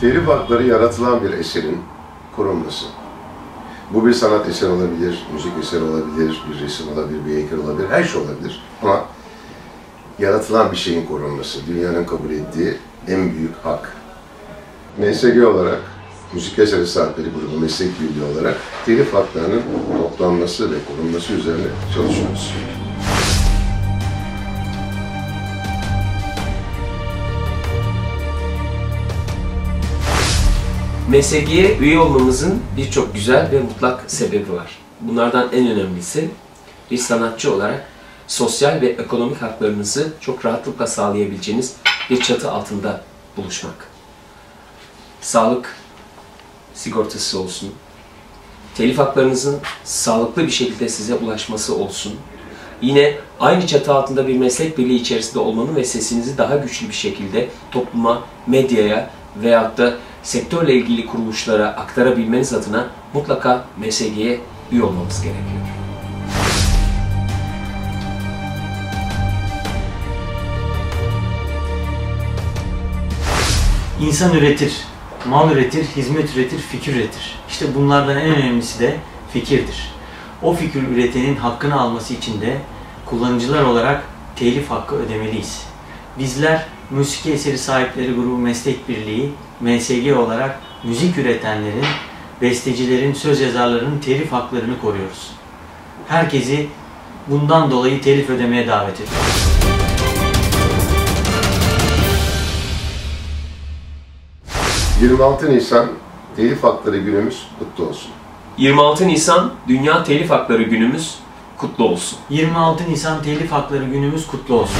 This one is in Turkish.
Telif hakları yaratılan bir eserin korunması. Bu bir sanat eseri olabilir, müzik eseri olabilir, bir resim olabilir, bir heykel olabilir, her şey olabilir. Ama yaratılan bir şeyin korunması, dünyanın kabul ettiği en büyük hak. MSG olarak, Müzik Eseri Sahipleri Grubu Meslek Birliği olarak telif haklarının toplanması ve korunması üzerine çalışıyoruz. MSG'ye üye olmamızın birçok güzel ve mutlak sebebi var. Bunlardan en önemlisi bir sanatçı olarak sosyal ve ekonomik haklarınızı çok rahatlıkla sağlayabileceğiniz bir çatı altında buluşmak. Sağlık sigortası olsun, telif haklarınızın sağlıklı bir şekilde size ulaşması olsun. Yine aynı çatı altında bir meslek birliği içerisinde olmanın ve sesinizi daha güçlü bir şekilde topluma, medyaya veyahut da sektörle ilgili kuruluşlara aktarabilmeniz adına mutlaka MSG'ye üye olmamız gerekiyor. İnsan üretir, mal üretir, hizmet üretir, fikir üretir. İşte bunlardan en önemlisi de fikirdir. O fikir üretenin hakkını alması için de kullanıcılar olarak telif hakkı ödemeliyiz. Bizler Müzik Eseri Sahipleri Grubu Meslek Birliği, MSG olarak müzik üretenlerin, bestecilerin, söz yazarlarının telif haklarını koruyoruz. Herkesi bundan dolayı telif ödemeye davet ediyoruz. 26 Nisan Telif Hakları Günümüz kutlu olsun. 26 Nisan Dünya Telif Hakları Günümüz kutlu olsun. 26 Nisan Telif Hakları Günümüz kutlu olsun.